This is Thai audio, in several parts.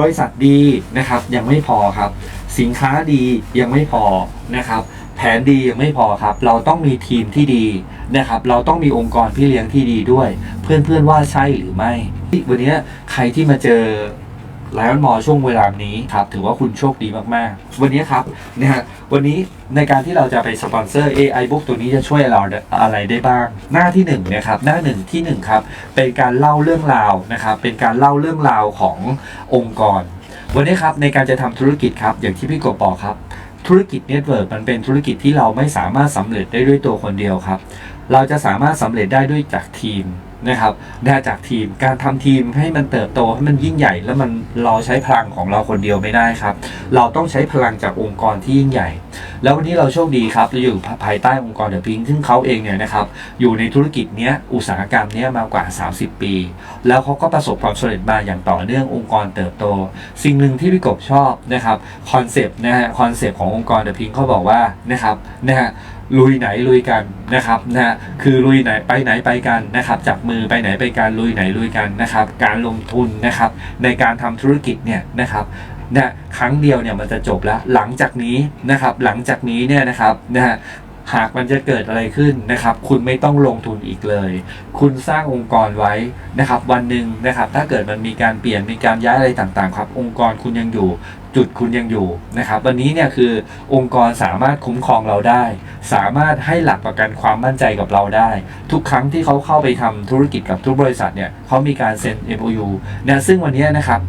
บริษัทดีนะครับยังไม่พอครับ สินค้าดียังไม่พอนะครับแผนดียังไม่พอครับ เราต้องมีทีมที่ดีนะครับ เราต้องมีองค์กรพี่เลี้ยงที่ดีด้วย เพื่อนๆว่าใช่หรือไม่ วันนี้ใครที่มาเจอ ไลออนมอช่วงเวลานี้ครับถือว่าคุณโชคดีมากๆ วันนี้ครับนะฮะวันนี้ในการที่เราจะไปสปอนเซอร์ AI Book ตัวนี้จะช่วยเราอะไรได้บ้าง หน้าที่หนึ่งนะครับหน้าหนึ่งที่หนึ่งครับเป็นการเล่าเรื่องราวนะครับเป็นการเล่าเรื่องราวขององค์กร วันนี้ครับในการจะทำธุรกิจครับอย่างที่พี่กบบอกครับ ธุรกิจเน็ตเวิร์กมันเป็นธุรกิจที่เราไม่สามารถสำเร็จได้ด้วยตัวคนเดียวครับ เราจะสามารถสำเร็จได้ด้วยจากทีม นะครับได้จากทีมการทำทีมให้มันเติบโตให้มันยิ่งใหญ่ แล้วมันเราใช้พลังของเราคนเดียวไม่ได้ครับ เราต้องใช้พลังจากองค์กรที่ยิ่งใหญ่ แล้ววันนี้เราโชคดีครับเราอยู่ภายใต้องค์กรเดอะพิงซึ่งเขาเองเนี่ยนะครับอยู่ในธุรกิจเนี้ยอุตสาหกรรมเนี้ยมากว่า 30 ปี แล้วเขาก็ประสบความสำเร็จมาอย่างต่อเนื่ององค์กรเติบโต สิ่งหนึ่งที่พี่กบชอบนะครับคอนเซปต์นะฮะคอนเซปต์ขององค์กรเดอะพิงเขาบอกว่านะครับนะฮะ ลุยไหนลุยกันนะครับนะคือลุยไหนไปไหนไปกันนะครับจับมือไปไหนไปกันลุยไหนลุยกันนะครับ การลงทุนนะครับในการทำธุรกิจเนี่ยนะครับนะครั้งเดียวเนี่ยมันจะจบแล้วหลังจากนี้นะครับหลังจากนี้เนี่ยนะครับนะฮะ หากมันจะเกิดอะไรขึ้นนะครับ คุณไม่ต้องลงทุนอีกเลย คุณสร้างองค์กรไว้นะครับ วันหนึ่งนะครับ ถ้าเกิดมันมีการเปลี่ยนมีการย้ายอะไรต่างๆ ครับ องค์กรคุณยังอยู่ จุดคุณยังอยู่นะครับ วันนี้เนี่ยคือองค์กรสามารถคุ้มครองเราได้ สามารถให้หลักประกันความมั่นใจกับเราได้ ทุกครั้งที่เขาเข้าไปทำธุรกิจกับทุกบริษัทเนี่ยเขามีการเซ็น MOU นะซึ่งวันนี้นะครับ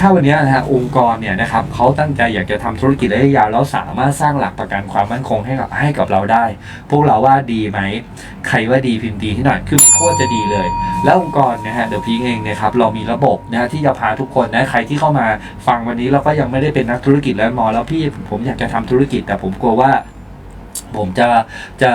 ถ้าวันนี้นะฮะองค์กรเนี่ยนะครับเขาตั้งใจอยากจะทำธุรกิจระยะยาวแล้วสามารถสร้างหลักประกันความมั่นคงให้กับให้กับเราได้ พวกเราว่าดีไหมใครว่าดีพิมพ์ดีที่หน่อยคือโคตรจะดีเลย แล้วองค์กรนะฮะเดอะพีเองนะครับเรามีระบบนะฮะที่จะพาทุกคนนะใครที่เข้ามาฟังวันนี้เราก็ยังไม่ได้เป็นนักธุรกิจแล้วมอ แล้วพี่ผมอยากจะทำธุรกิจ แต่ผมกลัวว่าผมจะจะ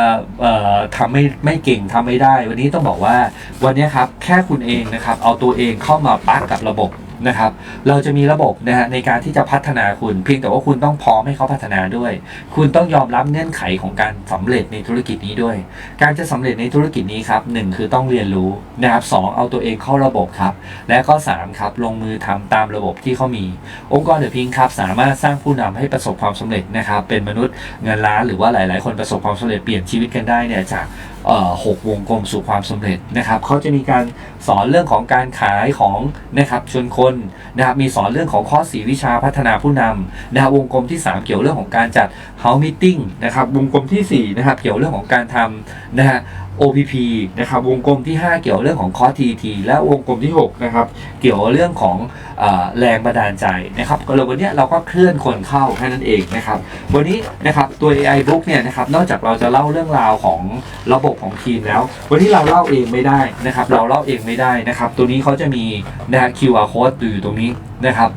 ทำไม่ไม่เก่งทำไม่ได้ วันนี้ต้องบอกว่าวันนี้ครับแค่คุณเองนะครับเอาตัวเองเข้ามาปักกับระบบ นะครับ เราจะมีระบบนะฮะในการที่จะพัฒนาคุณ เพียงแต่ว่าคุณต้องพร้อมให้เขาพัฒนาด้วย คุณต้องยอมรับเงื่อนไขของการสำเร็จในธุรกิจนี้ด้วย การจะสำเร็จในธุรกิจนี้ครับหนึ่งคือต้องเรียนรู้นะครับสองเอาตัวเองเข้าระบบครับ และก็สามครับลงมือทำตามระบบที่เขามี องค์กรเดอะพิงครับสามารถสร้างผู้นำให้ประสบความสำเร็จนะครับเป็นมนุษย์เงินล้านหรือว่าหลาย ๆ คนประสบความสำเร็จเปลี่ยนชีวิตกันได้เนี่ยจาก หกวงกลมสู่ความสำเร็จนะครับเขาจะมีการสอนเรื่องของการขายของนะครับชวนคนนะครับมีสอนเรื่องของข้อสีวิชาพัฒนาผู้นำนะครับวงกลมที่ 3 เกี่ยวเรื่องของการจัดเฮาส์มิ팅นะครับวงกลมทีสี่4นะครับเกี่ยวเรื่องของการทำนะฮะ OPP นะครับวงกลมที่ 5 เกี่ยวเรื่องของคอร์ TT และวงกลมที่6นะครับเกี่ยวเรื่องของอแรงบันดาลใจนะครับเลยวันนี้เราก็เคลื่อนคนเข้าแค่นั้นเองนะครับวันนี้นะครับตัว AI Book เนี่ยนะครับนอกจากเราจะเล่าเรื่องราวของระบบของทีมแล้ว วันนี้เราเล่าเองไม่ได้นะครับเราเล่าเองไม่ได้นะครับตัวนี้เขาจะมีนะฮะ QR code อยู่ตรงนี้นะครับ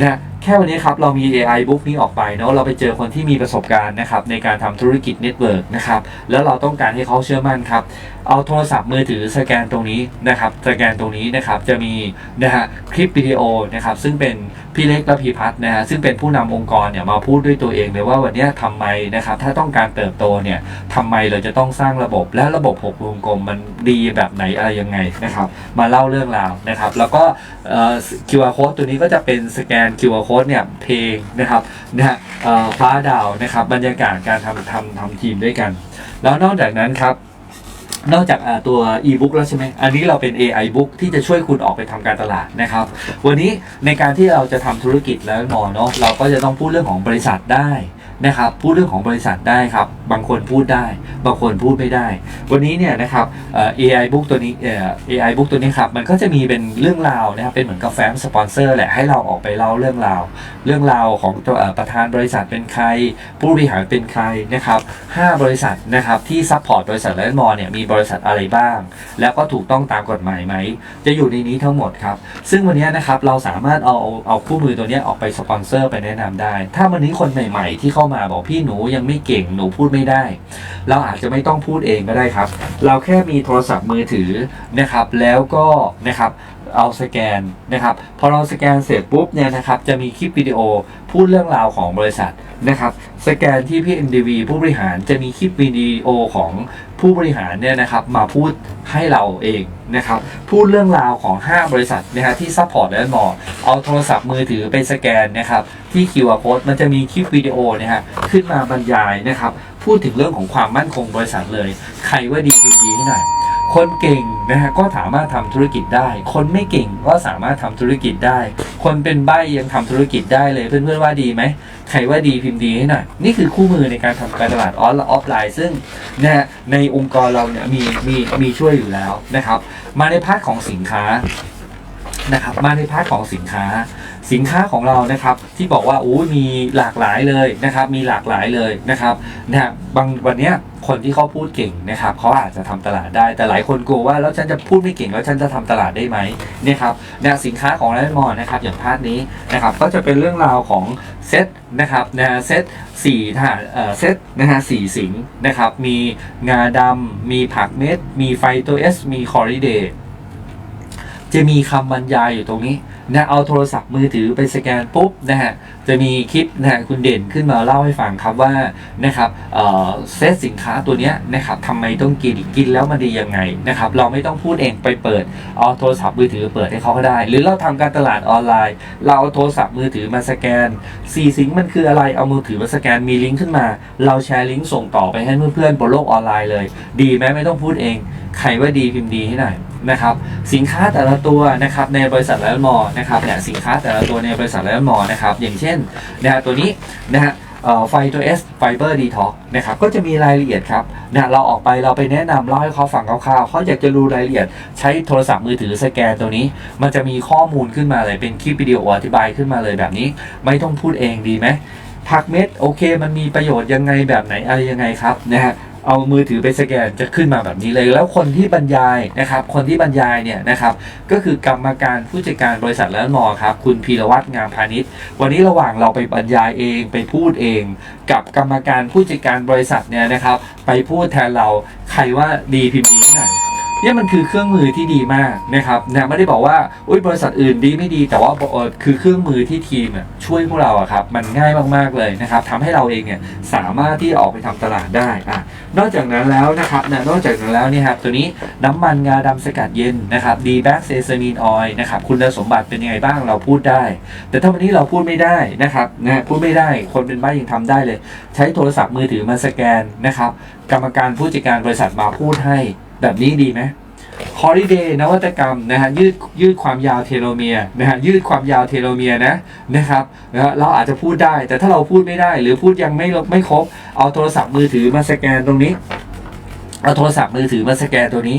นะ แค่วันนี้ครับเรามี AI Book นี้ออกไปเนาะเราไปเจอคนที่มีประสบการณ์นะครับในการทำธุรกิจเน็ตเวิร์กนะครับแล้วเราต้องการให้เขาเชื่อมั่นครับเอาโทรศัพท์มือถือสแกนตรงนี้นะครับสแกนตรงนี้นะครับจะมีนะฮะคลิปวิดีโอนะครับซึ่งเป็นพี่เล็กและพี่พัฒน์นะฮะซึ่งเป็นผู้นำองค์กรเนี่ยมาพูดด้วยตัวเองเลยว่าวันนี้ทำไมนะครับถ้าต้องการเติบโตเนี่ยทำไมเราจะต้องสร้างระบบ และระบบหกวงกลมมันดีแบบไหนอะไรยังไงนะครับมาเล่าเรื่องราวนะครับ แล้วก็เอ่อ QR code ตัวนี้ก็จะเป็นสแกน QR code เนี่ยเพลงนะครับนะฮะเอ่อฟ้าดาวนะครับบรรยากาศการทำทำทำทีมด้วยกัน แล้วนอกจากนั้นครับ นอกจากตัว e-book แล้วใช่ไหม อันนี้เราเป็น AI book ที่จะช่วยคุณออกไปทำการตลาดนะครับ วันนี้ในการที่เราจะทำธุรกิจแล้วมอเนาะ เราก็จะต้องพูดเรื่องของบริษัทได้ นะครับพูดเรื่องของบริษัทได้ครับ บางคนพูดได้ บางคนพูดไม่ได้ วันนี้เนี่ยนะครับเอ่อ AI book ตัวนี้เอ่อ AI book ตัวนี้ครับมันก็จะมีเป็นเรื่องราวนะครับเป็นเหมือนกับแฟ้มสปอนเซอร์แหละให้เราออกไปเล่าเรื่องราว เรื่องราวของตัวประธานบริษัทเป็นใคร ผู้บริหารเป็นใครนะครับห้าบริษัทนะครับที่ซัพพอร์ตบริษัทและมอเนี่ยมีบริษัทอะไรบ้าง แล้วก็ถูกต้องตามกฎหมายไหม จะอยู่ในนี้ทั้งหมดครับ ซึ่งวันนี้นะครับเราสามารถเอาเอาคู่มือตัวนี้ออกไปสปอนเซอร์ไปแนะนำได้ ถ้าวันนี้คนใหม่ ๆ ที่เข้ามาบอกพี่หนูยังไม่เก่งหนูพูดไม่ได้ เราอาจจะไม่ต้องพูดเองก็ได้ครับ เราแค่มีโทรศัพท์มือถือนะครับ แล้วก็นะครับ เอาสแกนนะครับพอเราสแกนเสร็จปุ๊บเนี่ยนะครับจะมีคลิปวิดีโอพูดเรื่องราวของบริษัทนะครับสแกนที่พี่ MDV ผู้บริหารจะมีคลิปวิดีโอของผู้บริหารเนี่ยนะครับมาพูดให้เราเองนะครับพูดเรื่องราวของ 5 บริษัทนะฮะที่ซัพพอร์ตและมอเอาโทรศัพท์มือถือไปสแกนนะครับที่ QR code มันจะมีคลิปวิดีโอนะฮะขึ้นมาบรรยายนะครับพูดถึงเรื่องของความมั่นคงบริษัทเลย ใครว่าดีดีให้หน่อย คนเก่งนะฮะก็สามารถทำธุรกิจได้ คนไม่เก่งก็สามารถทำธุรกิจได้ คนเป็นใบยังทำธุรกิจได้เลย เพื่อนๆว่าดีไหมใครว่าดีพิมพ์ดีให้หน่อยนี่คือคู่มือในการทำการตลาดออนและออฟไลน์ ซึ่งนะฮะในองค์กรเราเนี่ยมีมีมีช่วยอยู่แล้วนะครับ มาในพาร์ทของสินค้า นะครับมาในพาร์ทของสินค้า สินค้าของเรานะครับที่บอกว่าอู้มีหลากหลายเลยนะครับมีหลากหลายเลยนะครับนะฮะบางวันเนี้ยคนที่เขาพูดเก่งนะครับเขาอาจจะทำตลาดได้แต่หลายคนกลัวว่าแล้วฉันจะพูดไม่เก่งแล้วฉันจะทำตลาดได้ไหมเนี่ยครับนะสินค้าของไลฟ์มอลนะครับอย่างพาร์ทนี้นะครับก็จะเป็นเรื่องราวของเซตนะครับนะเซตสี่ทหาเอ่อเซตนะฮะสี่สิงนะครับมีงาดำมีผักเม็ด มีไฟตัวเอสมีคอริเด จะมีคำบรรยายอยู่ตรงนี้นะเอาโทรศัพท์มือถือไปสแกนปุ๊บนะฮะจะมีคลิปนะฮะคุณเด่นขึ้นมาเล่าให้ฟังครับว่านะครับเซตสินค้าตัวนี้นะครับทำไมต้องกินกินแล้วมันดียังไงนะครับเราไม่ต้องพูดเองไปเปิดเอาโทรศัพท์มือถือเปิดให้เขาก็ได้ หรือเราทำการตลาดออนไลน์ เราเอาโทรศัพท์มือถือมาสแกนสี่สิงมันคืออะไรเอามือถือมาสแกนมีลิงก์ขึ้นมา เราแชร์ลิงก์ส่งต่อไปให้เพื่อนๆบนโลกออนไลน์เลย ดีไหมไม่ต้องพูดเองใครว่าดีพิมพ์ดีให้หน่อย นะครับสินค้าแต่ละตัวนะครับในบริษัทแล้วมอนะครับเนี่ยสินค้าแต่ละตัวในบริษัทแล้วมอนะครับอย่างเช่นนะฮะตัวนี้นะฮะไฟตัว S Fiber Detox นะครับก็จะมีรายละเอียดครับนะเราออกไปเราไปแนะนำเล่าให้เขาฟังคร่าวๆเขาอยากจะรู้รายละเอียด ใช้โทรศัพท์มือถือสแกนตัวนี้ มันจะมีข้อมูลขึ้นมาเลยเป็นคลิปวิดีโออธิบายขึ้นมาเลยแบบนี้ ไม่ต้องพูดเองดีไหมผักเม็ดโอเค มันมีประโยชน์ยังไงแบบไหนอะไรยังไงครับนะฮะ เอามือถือไปสแกนจะขึ้นมาแบบนี้เลย แล้วคนที่บรรยายนะครับ คนที่บรรยายเนี่ยนะครับก็คือกรรมการผู้จัดการบริษัทแล้วมอครับ คุณพีรวัตรงามพาณิชย์ วันนี้ระหว่างเราไปบรรยายเองไปพูดเอง กับกรรมการผู้จัดการบริษัทเนี่ยนะครับ ไปพูดแทนเราใครว่าดีพิมพ์นี้นะ เนี่ยมันคือเครื่องมือที่ดีมากนะครับนะไม่ได้บอกว่าอุยบริษัทอื่นดีไม่ดีแต่ว่าคือเครื่องมือที่ทีมช่วยพวกเราอะครับมันง่ายมากๆเลยนะครับทำให้เราเองเนี่ยสามารถที่ออกไปทำตลาดได้อะนอกจากนั้นแล้วนะครับนะนอกจากนั้นแล้วเนี่ยครับตัวนี้น้ำมันงาดำสกัดเย็นนะครับดีแบ็กเซซามีนออยนะครับคุณสมบัติเป็นยังไงบ้างเราพูดได้ แต่ถ้าวันนี้เราพูดไม่ได้นะครับนะพูดไม่ได้คนเป็นบ้ยังทำได้เลย ใช้โทรศัพท์มือถือมาสแกนนะครับกรรมการผู้จัดการบริษัทมาพูดให้ แบบนี้ดีไหมฮอลิเดย์นวัตกรรมนะฮะยืดยืดความยาวเทโลเมียร์นะฮะยืดความยาวเทโลเมียร์นะนะครับนะเราอาจจะพูดได้ แต่ถ้าเราพูดไม่ได้ หรือพูดยังไม่ไม่ครบ เอาโทรศัพท์มือถือมาสแกนตรงนี้ เอาโทรศัพท์มือถือมาสแกนตัวนี้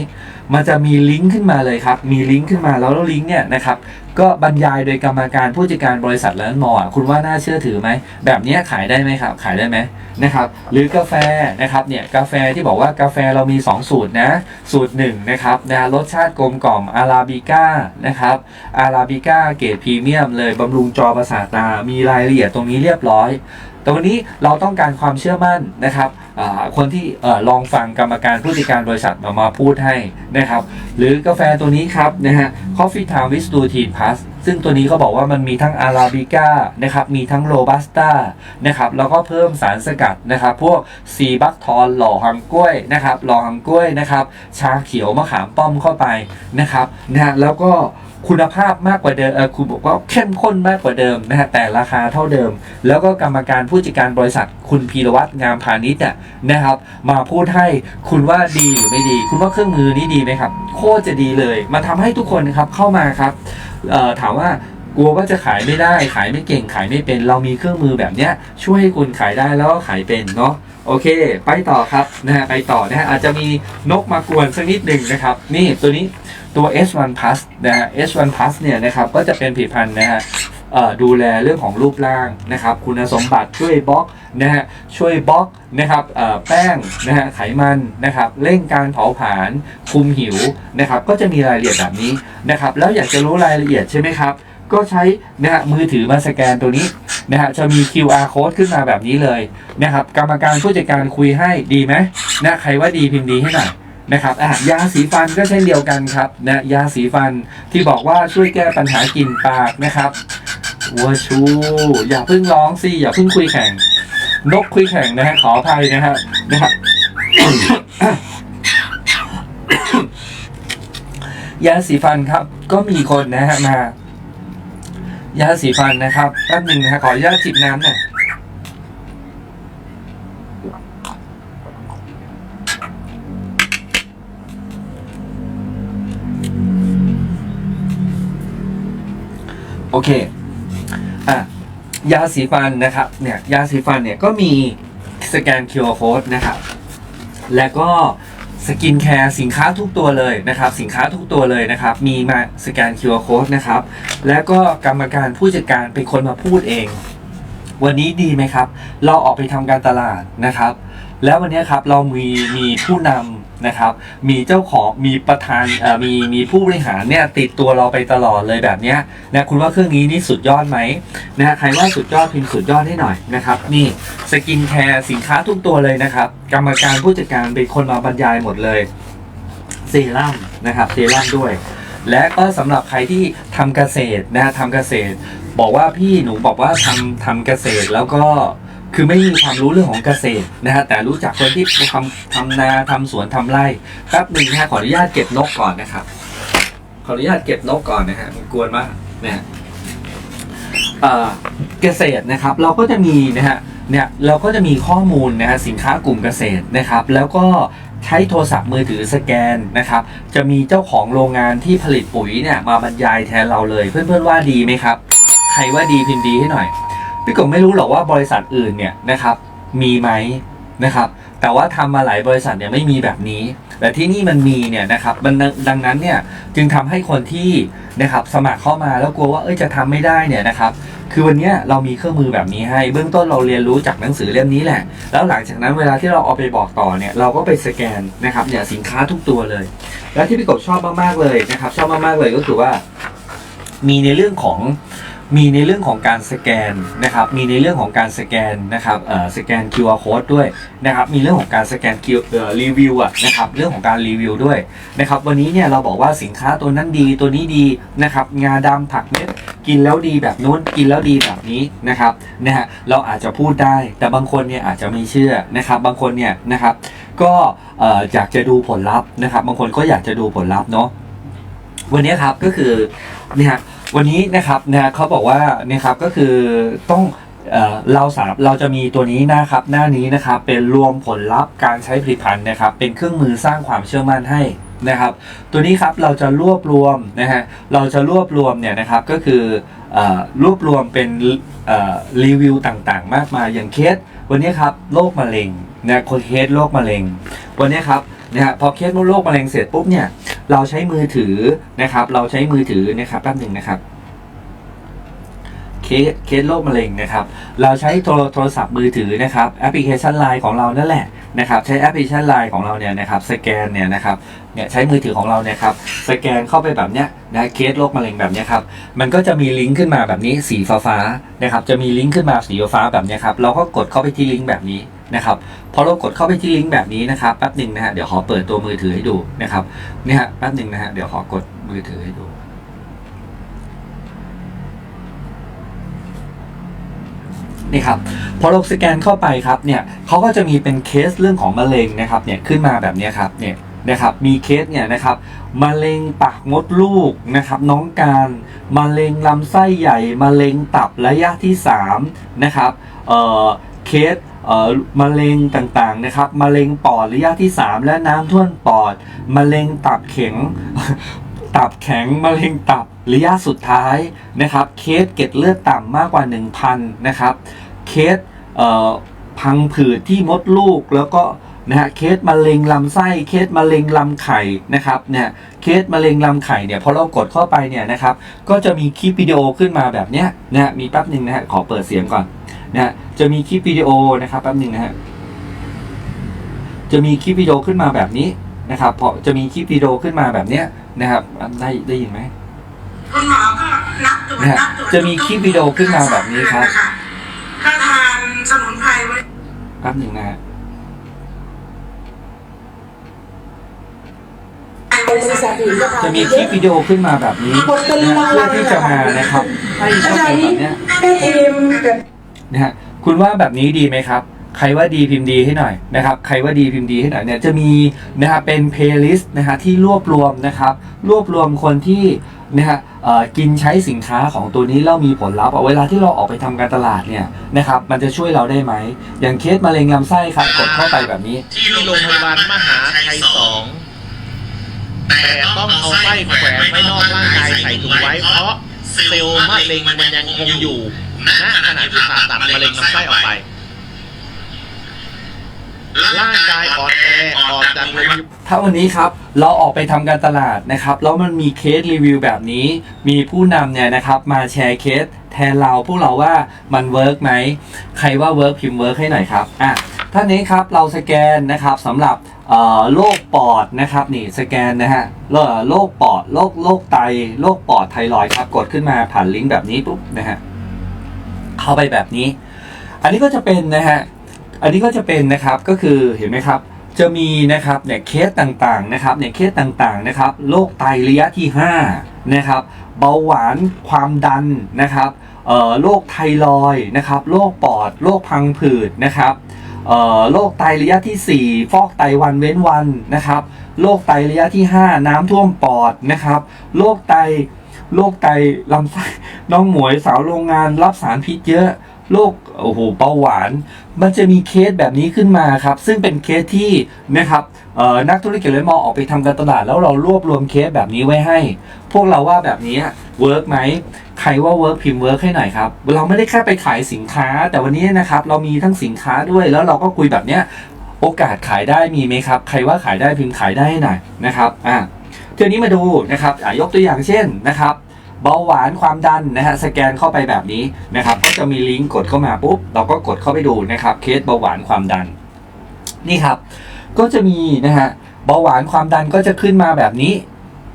มันจะมีลิงก์ขึ้นมาเลยครับ มีลิงก์ขึ้นมาแล้วแล้วลิงก์เนี่ยนะครับ ก็บรรยายโดยกรรมการผู้จัดการบริษัทแล้วมอคุณว่าน่าเชื่อถือไหม แบบนี้ขายได้ไหมครับ ขายได้ไหมนะครับ หรือกาแฟนะครับเนี่ยกาแฟที่บอกว่ากาแฟเรามี 2 สูตรนะ สูตร1นะครับนะรสชาติกลมกล่อมอาราบิก้านะครับอาราบิก้าเกรดพรีเมียมเลยบำรุงจอประสาทตา มีรายละเอียดตรงนี้เรียบร้อย แต่วันนี้เราต้องการความเชื่อมั่นนะครับคนที่ลองฟังกรรมการผู้จัดการบริษัทมามาพูดให้นะครับ หรือกาแฟตัวนี้ครับนะฮะ Coffee Time with l u t e n Plus ซึ่งตัวนี้เขาบอกว่ามันมีทั้งอาราบิก้านะครับมีทั้งโรบัสต้านะครับแล้วก็เพิ่มสารสกัดนะครับพวกซีบักทอนหล่อหังกล้วยนะครับหล่อหังกล้วยนะครับชาเขียวมะขามป้อมเข้าไปนะครับนะฮะแล้วก็ คุณภาพมากกว่าเดิมเออคุณบอกว่าเข้มข้นมากกว่าเดิมนะฮะแต่ราคาเท่าเดิม แล้วก็กรรมการผู้จัดการบริษัทคุณพีรวัตรงามพาณิชย์เนี่ยนะครับ มาพูดให้คุณว่าดีหรือไม่ดี คุณว่าเครื่องมือนี้ดีไหมครับ โคตรจะดีเลย มาทำให้ทุกคนนะครับเข้ามาครับถามว่ากลัวว่าจะขายไม่ได้ขายไม่เก่งขายไม่เป็น เรามีเครื่องมือแบบเนี้ยช่วยให้คุณขายได้แล้วก็ขายเป็นเนาะ โอเค ไปต่อครับนะฮะไปต่อนะฮะอาจจะมีนกมากวนสักนิดหนึ่งนะครับ นี่ตัวนี้ตัว S1 Plus นะฮะ S1 Plus เนี่ยนะครับก็จะเป็นผลิตภัณฑ์นะฮะดูแลเรื่องของรูปร่างนะครับ คุณสมบัติช่วยบล็อกนะฮะช่วยบล็อกนะครับแป้งนะฮะไขมันนะครับเร่งการเผาผลาญคุมหิวนะครับ ก็จะมีรายละเอียดแบบนี้นะครับ แล้วอยากจะรู้รายละเอียดใช่ไหมครับ ก็ใช้นะฮะมือถือมาสแกนตัวนี้นะฮะจะมี QR code ขึ้นมาแบบนี้เลยนะครับกรรมการผู้จัดการคุยให้ดีไหมนะใครว่าดีพิมพ์ดีให้หน่อยนะครับอะยาสีฟันก็เช่นเดียวกันครับนะยาสีฟันที่บอกว่าช่วยแก้ปัญหากลิ่นปากนะครับวัวชู อย่าเพิ่งร้องสิอย่าเพิ่งคุยแข่ง นกคุยแข่งนะฮะขออภัยนะฮะนะครับยาสีฟันครับก็มีคนนะฮะมา ยาสีฟันนะครับแป๊บหนึ่งนะฮะขออนุญาตจิบน้ำหน่อยโอเค อะ ยาสีฟันนะครับ เนี่ย ยาสีฟันเนี่ยก็มีสแกน QR Code นะครับ และก็ สกินแคร์สินค้าทุกตัวเลยนะครับ สินค้าทุกตัวเลยนะครับ มีมาสแกน QR Code นะครับ แล้วก็กรรมการผู้จัดการเป็นคนมาพูดเอง วันนี้ดีไหมครับ เราออกไปทำการตลาดนะครับ แล้ววันนี้ครับเรามีมีผู้นำ นะครับ มีเจ้าของมีประธานเอ่อมีมีผู้บริหารเนี่ยติดตัวเราไปตลอดเลยแบบเนี้ยนะคุณว่าเครื่องนี้นี่สุดยอดไหมนะฮะใครว่าสุดยอดพิมพ์สุดยอดให้หน่อยนะครับ นี่สกินแคร์สินค้าทุกตัวเลยนะครับ กรรมการผู้จัดการเป็นคนมาบรรยายหมดเลยเซรั่มนะครับเซรั่มด้วย และก็สำหรับใครที่ทำเกษตรนะฮะทำเกษตร บอกว่าพี่หนูบอกว่าทำทำเกษตรแล้วก็ คือไม่มีความรู้เรื่องของเกษตรนะฮะแต่รู้จักคนที่ทำทำนาทำสวนทำไร่แป๊บหนึ่งนะฮะขออนุญาตเก็บนกก่อนนะครับ ขออนุญาตเก็บนกก่อนนะฮะมันกวนมากนะฮะเกษตรนะครับเราก็จะมีนะฮะเนี่ยเราก็จะมีข้อมูลนะฮะสินค้ากลุ่มเกษตรนะครับ แล้วก็ใช้โทรศัพท์มือถือสแกนนะครับ จะมีเจ้าของโรงงานที่ผลิตปุ๋ยเนี่ยมาบรรยายแทนเราเลย เพื่อนๆว่าดีไหมครับ ใครว่าดีพิมพ์ดีให้หน่อย พี่กบไม่รู้หรอกว่าบริษัทอื่นเนี่ยนะครับมีไหมนะครับ แต่ว่าทำมาหลายบริษัทเนี่ยไม่มีแบบนี้ แต่ที่นี่มันมีเนี่ยนะครับมันดังนั้นเนี่ยจึงทำให้คนที่นะครับสมัครเข้ามาแล้วกลัวว่าเอ้ยจะทำไม่ได้เนี่ยนะครับ คือวันนี้เรามีเครื่องมือแบบนี้ให้ เบื้องต้นเราเรียนรู้จากหนังสือเล่มนี้แหละ แล้วหลังจากนั้นเวลาที่เราเอาไปบอกต่อเนี่ยเราก็ไปสแกนนะครับเนี่ยสินค้าทุกตัวเลย แล้วที่พี่กบชอบมากๆเลยนะครับ ชอบมากๆเลยก็คือว่า มีในเรื่องของ มีในเรื่องของการสแกนนะครับ มีในเรื่องของการสแกนนะครับเอ่อสแกน QR code ด้วยนะครับ มีเรื่องของการสแกน Q เอ่อรีวิวอะนะครับ เรื่องของการรีวิวด้วยนะครับ วันนี้เนี่ยเราบอกว่าสินค้าตัวนั้นดีตัวนี้ดีนะครับ งาดำผักเม็ดกินแล้วดีแบบนู้นกินแล้วดีแบบนี้นะครับนะฮะเราอาจจะพูดได้ แต่บางคนเนี่ยอาจจะไม่เชื่อนะครับ บางคนเนี่ยนะครับก็เอ่ออยากจะดูผลลัพธ์นะครับ บางคนก็อยากจะดูผลลัพธ์เนาะวันนี้ครับก็คือเนี่ยฮะ วันนี้นะครับนะฮะเขาบอกว่าเนี่ยครับก็คือต้องเอ่อเราสามเราจะมีตัวนี้นะครับหน้านี้นะครับเป็นรวมผลลัพธ์การใช้ผลิตภัณฑ์นะครับ เป็นเครื่องมือสร้างความเชื่อมั่นให้นะครับ ตัวนี้ครับเราจะรวบรวมนะฮะเราจะรวบรวมเนี่ยนะครับก็คือเอ่อรวบรวมเป็นเอ่อรีวิวต่างๆ มากมายอย่างเคสวันนี้ครับโรคมะเร็งนะคนเคสโรคมะเร็ง วันนี้ครับ นะฮะพอเคสโรคมะเร็งเสร็จปุ๊บเนี่ยเราใช้มือถือนะครับ เราใช้มือถือนะครับแป๊บหนึ่งนะครับเคสเคสโรคมะเร็งนะครับ เราใช้โทรโทรศัพท์มือถือนะครับแอปพลิเคชันไลน์ของเรานั่นแหละนะครับ ใช้แอปพลิเคชันไลน์ของเราเนี่ยนะครับสแกนเนี่ยนะครับเนี่ยใช้มือถือของเราเนี่ยครับสแกนเข้าไปแบบเนี้ยนะเคสโรคมะเร็งแบบเนี้ยครับมันก็จะมีลิงก์ขึ้นมาแบบนี้สีฟ้าฟ้าๆนะครับจะมีลิงก์ขึ้นมาสีฟ้าแบบเนี้ยครับเราก็กดเข้าไปที่ลิงก์แบบนี้ นะครับพอเรากดเข้าไปที่ลิงก์แบบนี้นะครับแป๊บหนึ่งนะฮะเดี๋ยวขอเปิดตัวมือถือให้ดูนะครับเนี่ยฮะแป๊บหนึ่งนะฮะเดี๋ยวขอกดมือถือให้ดูนี่ครับพอเราสแกนเข้าไปครับเนี่ยเขาก็จะมีเป็นเคสเรื่องของมะเร็งนะครับเนี่ยขึ้นมาแบบนี้ครับเนี่ยนะครับมีเคสเนี่ยนะครับมะเร็งปากมดลูกนะครับน้องการมะเร็งลำไส้ใหญ่มะเร็งตับระยะที่3นะครับเอ่อเคส มะเร็งต่างๆนะครับมะเร็งปอดระยะที่ 3 และน้ำท่วมปอดมะเร็งตับเข็งตับแข็งมะเร็งตับระยะสุดท้ายนะครับเคสเกล็ดเลือดต่ำมากกว่า 1,000นะครับเคสเพังผืดที่มดลูกแล้วก็นะฮะเคสมะเร็งลำไส้เคสมะเร็งลำไข่นะครับเนี่ยเคสมะเร็งลำไข่เนี่ยพอเรากดเข้าไปเนี่ยนะครับก็จะมีคลิปวิดีโอขึ้นมาแบบเนี้ยนะฮะมีแป๊บหนึ่งนะฮะขอเปิดเสียงก่อน นะฮะจะมีคลิปวิดีโอนะครับแป๊บหนึ่งนะฮะจะมีคลิปวิดีโอขึ้นมาแบบนี้นะครับพอจะมีคลิปวิดีโอขึ้นมาแบบเนี้ยนะครับได้ได้ยินไหมคุณหมอก็นับตรวจนะฮะนับตรวจจะมีคลิปวิดีโอขึ้นมาแบบนี้ครับถ้าทานสมุนไพรไว้แป๊บหนึ่งนะฮะบริษัทอื่นก็ทำจะมีคลิปวิดีโอขึ้นมาแบบนี้หมดเป็นนะรางเพื่วัอลที่จะมานะครับให้ช่องทางแบบเนี้ยให้ทีมแบบ นะฮะคุณว่าแบบนี้ดีไหมครับ ใครว่าดีพิมพ์ดีให้หน่อยนะครับ ใครว่าดีพิมพ์ดีให้หน่อยเนี่ยจะมีนะฮะเป็นเพลย์ลิสต์นะฮะที่รวบรวมนะครับรวบรวมคนที่นะฮะกินใช้สินค้าของตัวนี้แล้วมีผลลัพธ์เวลาที่เราออกไปทำการตลาดเนี่ยนะครับมันจะช่วยเราได้ไหม อย่างเคสมะเร็งลำไส้ครับกดเข้าไปแบบนี้ ที่โรงพยาบาลมหาชัยสองแต่ต้องเอาไส้แขวนไว้นอกร่างกายใส่ถุงไว้เพราะ เซลล์มะเร็งมันยังคงอยู่ณขณะที่ผ่าตัดมะเร็งลำไส้ออกไป ร่างกายอ่อนแอออกจากโรงพยาบาลถ้าวันนี้ครับ เราออกไปทำการตลาดนะครับ แล้วมันมีเคสรีวิวแบบนี้ มีผู้นำเนี่ยนะครับ มาแชร์เคส แทนเราพวกเราว่ามันเวิร์กไหมใครว่าเวิร์กพิมพ์เวิร์กให้หน่อยครับอะท่านนี้ครับเราสแกนนะครับสำหรับเอ่อโรคปอดนะครับนี่สแกนนะฮะโรคโรคปอดโรคโรคไตโรคปอดไทรอยครับกดขึ้นมาผ่านลิงก์แบบนี้ปุ๊บนะฮะเข้าไปแบบนี้ อันนี้ก็จะเป็นนะฮะอันนี้ก็จะเป็นนะครับก็คือเห็นไหมครับจะมีนะครับเนี่ยเคสต่างๆนะครับเนี่ยเคสต่างๆนะครับโรคไตระยะที่5นะครับเบาหวานความดันนะครับ โรคไทรอยนะครับโรคปอดโรคพังผืดนะครับโรคไตระยะทีสี่4 ฟอกไตวันเว้นวันนะครับโรคไตระยะที่ 5 น้ำท่วมปอดนะครับโรคไตโรคไตลำไส้น้องหมวยสาวโรงงานรับสารพิษเยอะ โรคโอ้โหเบาหวาน มันจะมีเคสแบบนี้ขึ้นมาครับ ซึ่งเป็นเคสที่นะครับนักธุรกิจเลยมองออกไปทำการตลาดแล้วเรารวบรวมเคสแบบนี้ไว้ให้ พวกเราว่าแบบนี้เวิร์กไหมใครว่าเวิร์กพิมพ์เวิร์กให้หน่อยครับ เราไม่ได้แค่ไปขายสินค้า แต่วันนี้นะครับเรามีทั้งสินค้าด้วยแล้วเราก็คุยแบบเนี้ยโอกาสขายได้มีไหมครับ ใครว่าขายได้พิมพ์ขายได้ให้หน่อยนะครับอะทีนี้มาดูนะครับอะยกตัวอย่างเช่นนะครับ เบาหวานความดันนะฮะสแกนเข้าไปแบบนี้นะครับ ก็จะมีลิงก์กดเข้ามาปุ๊บเราก็กดเข้าไปดูนะครับเคสเบาหวานความดันนี่ครับ ก็จะมีนะฮะเบาหวานความดันก็จะขึ้นมาแบบนี้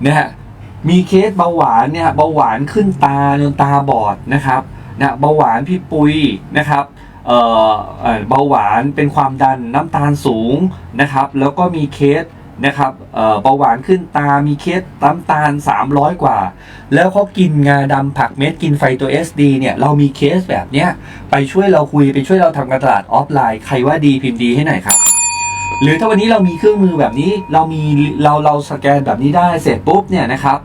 นะฮะมีเคสเบาหวานเนี่ยเบาหวานขึ้นตาจนตาบอดนะครับนะเบาหวานพี่ปุยนะครับเอ่อเอ่อเบาหวานเป็นความดันน้ำตาลสูงนะครับ แล้วก็มีเคส นะครับเบาหวานขึ้นตา มีเคสน้ำตาล 300 กว่า แล้วเขากินงาดำผักเม็ด กินไฟตัว SD เนี่ย เรามีเคสแบบเนี้ย ไปช่วยเราคุย ไปช่วยเราทำการตลาดออฟไลน์ ใครว่าดีพิมพ์ดีให้หน่อยครับ หรือถ้าวันนี้เรามีเครื่องมือแบบนี้ เรามีเราเราสแกนแบบนี้ได้เสร็จปุ๊บเนี่ยนะครับ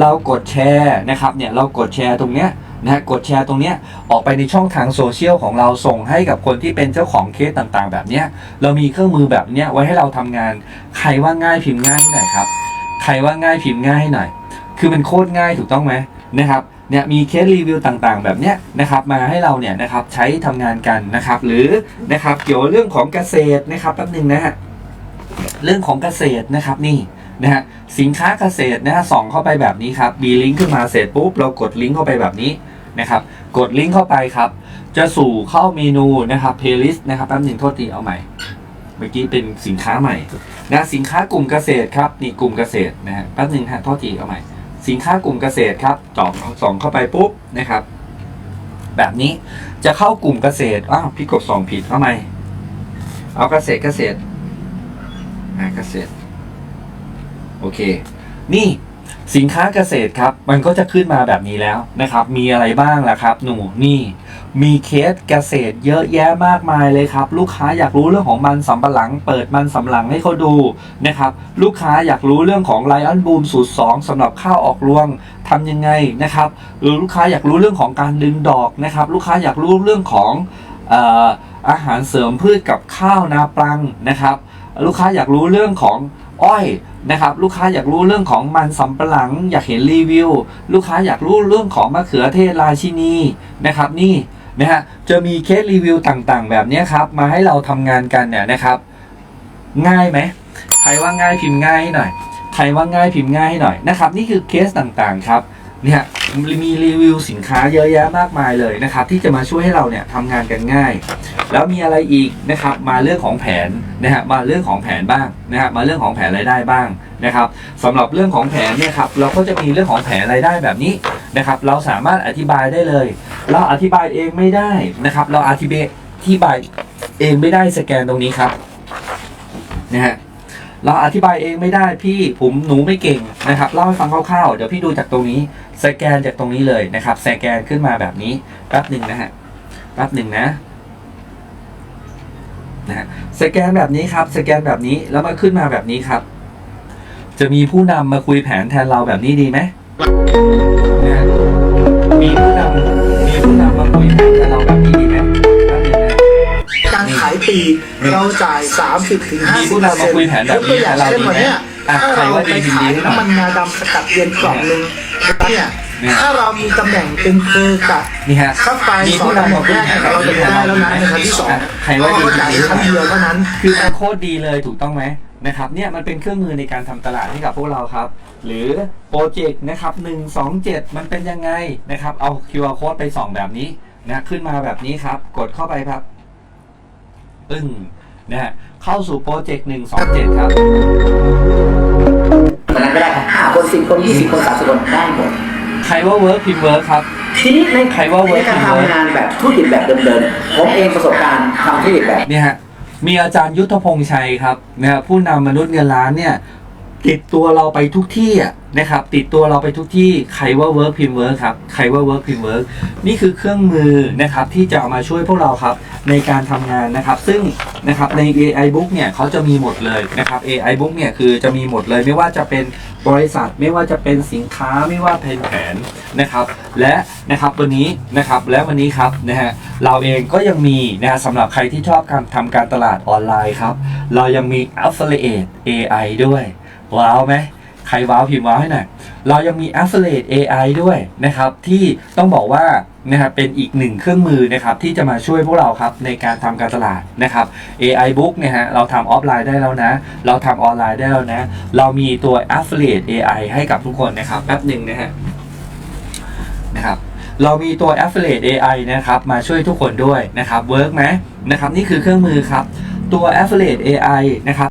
เรากดแชร์นะครับเนี่ย เรากดแชร์ตรงเนี้ยนะกดแชร์ตรงเนี้ยออกไปในช่องทางโซเชียลของเราส่ง ให้กับคนที่เป็นเจ้าของเคสต่างๆ แบบเนี้ยเรามีเครื่องมือแบบเนี้ยไว้ให้เราทำงาน ใครว่าง่ายพิมพ์ง่ายหน่อยครับ ใครว่าง่ายพิมพ์ง่ายให้หน่อย คือมันโคตรง่ายถูกต้องไหมนะครับเนี่ยมีเคสรีวิวต่างๆ แบบเนี้ยนะครับมาให้เราเนี่ยนะครับใช้ทำงานกันนะครับ หรือนะครับเกี่ยวเรื่องของเกษตรนะครับแป๊บนึงนะฮะเรื่องของเกษตรนะครับนี่นะฮะสินค้าเกษตรนะฮะส่องเข้าไปแบบนี้ครับมีลิงก์ขึ้นมาเสร็จปุ๊บเรากดลิงก์เข้าไปแบบนี้นะครับ กดลิงก์เข้าไปครับ จะสู่เข้าเมนูนะครับ playlist นะครับแป๊บหนึ่งโทษทีเอาใหม่ เมื่อกี้เป็นสินค้าใหม่นะสินค้ากลุ่มเกษตรครับนี่กลุ่มเกษตรนะฮะแป๊บหนึ่งฮะโทษทีเอาใหม่ สินค้ากลุ่มเกษตรครับจ่องส่องเข้าไปปุ๊บนะครับ แบบนี้จะเข้ากลุ่มเกษตรอ้าวพี่กดส่องผิดเอาใหม่เอาเกษตรเกษตรอ่าเกษตร โอเค นี่ สินค้าเกษตรครับ มันก็จะขึ้นมาแบบนี้แล้วนะครับ มีอะไรบ้างล่ะครับ หนูนี่มีเคสเกษตรเยอะแยะมากมายเลยครับ ลูกค้าอยากรู้เรื่องของมันสำปะหลัง เปิดมันสำปะหลังให้เขาดูนะครับ ลูกค้าอยากรู้เรื่องของไลออนบูมสูตร2สำหรับข้าวออกรวงทำยังไงนะครับหรือลูกค้าอยากรู้เรื่องของการดึงดอกนะครับ ลูกค้าอยากรู้เรื่องของเอ่ออาหารเสริมพืชกับข้าวนาปลังนะครับ ลูกค้าอยากรู้เรื่องของอ้อย นะครับลูกค้าอยากรู้เรื่องของมันสำปะหลัง อยากเห็นรีวิว ลูกค้าอยากรู้เรื่องของมะเขือเทศราชินีนะครับนี่นะฮะจะมีเคสรีวิวต่างๆ แบบนี้ครับมาให้เราทำงานกันเนี่ยนะครับ ง่ายไหมใครว่าง่ายพิมพ์ง่ายหน่อยใครว่าง่ายพิมพ์ง่ายให้หน่อยนะครับ นี่คือเคสต่างๆครับ เนี่ยมีรีวิวสินค้าเยอะแยะมากมายเลยนะครับ ที่จะมาช่วยให้เราเนี่ยทำงานกันง่าย แล้วมีอะไรอีกนะครับ มาเรื่องของแผนนะฮะมาเรื่องของแผนบ้างนะฮะมาเรื่องของแผนรายได้บ้างนะครับสำหรับเรื่องของแผนเนี่ยครับเราก็จะมีเรื่องของแผนรายได้แบบนี้นะครับ เราสามารถอธิบายได้เลย เราอธิบายเองไม่ได้นะครับ เราอธิบายอธิบเองไม่ได้สแกนตรงนี้ครับนะฮะ เราอธิบายเองไม่ได้พี่ผมหนูไม่เก่งนะครับเล่าให้ฟังคร่าวๆเดี๋ยวพี่ดูจากตรงนี้สแกนจากตรงนี้เลยนะครับ สแกนขึ้นมาแบบนี้แป๊บหนึ่งนะฮะแป๊บหนึ่งนะนะฮะสแกนแบบนี้ครับ สแกนแบบนี้แล้วมาขึ้นมาแบบนี้ครับ จะมีผู้นำมาคุยแผนแทนเราแบบนี้ดีไหมนะมีผู้นำมีผู้นำมาคุยแผนแทนเราแบบนี้ ปี เราจ่ายสามสิบถึงห้าสิเปอร์เซ็นต์ยกตัวอย่างเช่นวันเนี้ยถ้าเราไปขายน้ำมันงาดำสกัดเย็นกล่องหนึ่งเนี่ยถ้าเรามีตำแหน่งเป็นคือกับซัพพลสองแหน่งแเราจะได้แล้วนะในครั้งที่สองใคราะเราจ่ายครั้งเดียวเท่านั้น คือโคตรดีเลยถูกต้องไหมนะครับเนี่ยมันเป็นเครื่องมือในการทำตลาดให้กับพวกเราครับ หรือโปรเจกต์นะครับหนึ่งสองเจ็ดมันเป็นยังไงนะครับ เอา QR code ไปส่องแบบนี้นะขึ้นมาแบบนี้ครับ กดเข้าไปครับ อึ้งนะฮะเข้าสู่โปรเจกต์1 2 7ครับตอนนั้นก็ได้ครับห้าคนสิบคนยี่สิบคนสามสิบคนได้หมดใครว่าเวิร์กพิมเวิร์กครับ ทีนี้ในใครว่า work ในการ in work ทำงานแบบธุรกิจแบบเดิมๆผมเองประสบการณ์ทำธุรกิจแบบเนี่ยฮะมีอาจารย์ยุทธพงษ์ชัยครับนะฮะผู้นำมนุษย์เงินล้านเนี่ยติดตัวเราไปทุกที่อะ นะครับ ติดตัวเราไปทุกที่ใครว่า work พิมพ์ work ครับใครว่า work พิมพ์ work นี่คือเครื่องมือนะครับที่จะเอามาช่วยพวกเราครับในการทำงานนะครับ ซึ่งนะครับใน AI book เนี่ยเขาจะมีหมดเลยนะครับ AI book เนี่ยคือจะมีหมดเลยไม่ว่าจะเป็นบริษัทไม่ว่าจะเป็นสินค้าไม่ว่าเป็นแผนนะครับ และนะครับวันนี้นะครับและวันนี้ครับนะฮะเราเองก็ยังมีนะฮะสำหรับใครที่ชอบการทำการตลาดออนไลน์ครับ เรายังมี affiliate AI ด้วยว้าวไหม ใครว้าวพิมพ์ว้าวให้หน่อยเรายังมี affiliate AI ด้วยนะครับ ที่ต้องบอกว่านะครับเป็นอีกหนึ่งเครื่องมือนะครับที่จะมาช่วยพวกเราครับในการทำการตลาดนะครับ AI book เนี่ยฮะเราทำออฟไลน์ได้แล้วนะ เราทำออนไลน์ได้แล้วนะ เรามีตัว affiliate AI ให้กับทุกคนนะครับแป๊บหนึ่งนะฮะนะครับเรามีตัว affiliate AI นะครับมาช่วยทุกคนด้วยนะครับเวิร์กไหมนะครับนี่คือเครื่องมือครับตัว affiliate AI นะครับ